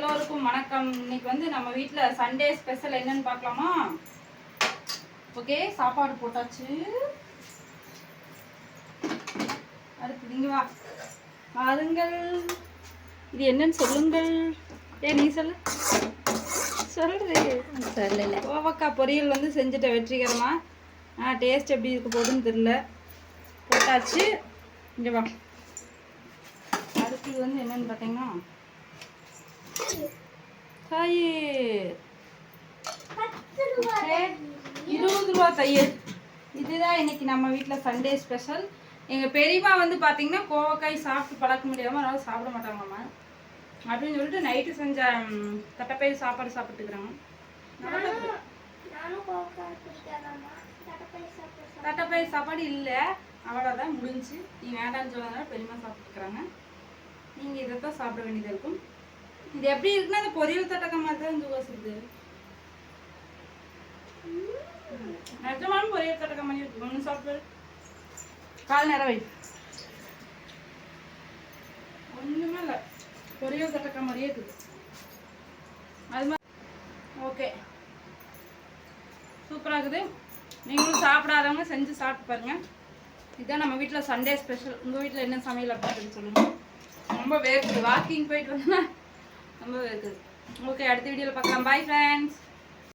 எல்லோருக்கும் வணக்கம். இன்னைக்கு வந்து நம்ம வீட்டில் சண்டே ஸ்பெஷல் என்னன்னு பார்க்கலாமா? ஓகே சாப்பாடு போட்டாச்சு. அடுத்து நீங்க வா. வாருங்கள். இது என்னன்னு சொல்லுங்கள். ஏ நீ சொல்லு? சொல்றது சொல்லல. கோவக்காய் பொரியல் வந்து செஞ்சுட்டேன் வெற்றிகரமா. ஆ டேஸ்ட் எப்படி இருக்க போகுதுன்னு தெரில போட்டாச்சு. இங்கே வா. அடுத்தது வந்து என்னன்னு பார்த்தீங்கன்னா ஓகே. இருபது ரூபா தயிர். இதுதான் இன்னைக்கு நம்ம வீட்டில் சண்டே ஸ்பெஷல் எங்கள் பெரியம்மா வந்து பார்த்தீங்கன்னா கோவக்காய் சாப்பிட்டு பழக்க முடியாமல் அதனால சாப்பிட மாட்டாங்கம்மா அப்படின்னு சொல்லிட்டு நைட்டு செஞ்ச தட்டைப்பயிர் சாப்பாடு சாப்பிட்டுக்கிறாங்க. தட்டைப்பயிர் சாப்பாடு இல்லை. அவ்வளோதான் முடிஞ்சு நீ வேண்டாம்னு சொன்னதால பெரியம்மா சாப்பிட்டுக்கிறாங்க. நீங்கள் இதை தான் சாப்பிட வேண்டியதாக இருக்கும். இது எப்படி இருக்குன்னா அந்த பொரியல் தட்டக்க மாதிரி தான் ஜுவாசுது நிஜமான பொரியல் தட்டக்க மாதிரி இருக்கு. ஒன்று சாப்பிட்டு கால் நேரம் வை. ஒன்றுமே இல்லை. பொரியல் தட்டக்க மாதிரியே இருக்குது. அது மாதிரி ஓகே. சூப்பராக இருக்குது. நீங்களும் சாப்பிடாதவங்க செஞ்சு சாப்பிட்டு பாருங்க. இதுதான் நம்ம வீட்டில் சண்டே ஸ்பெஷல் உங்கள் வீட்டில் என்ன சமையல் அப்படின்னு சொல்லுங்கள் ரொம்ப வேர்க்குது. வாக்கிங் போயிட்டு வந்தா ரொம்ப இருக்குது ஓகே அடுத்த வீடியோவில் பார்க்கலாம். Bye friends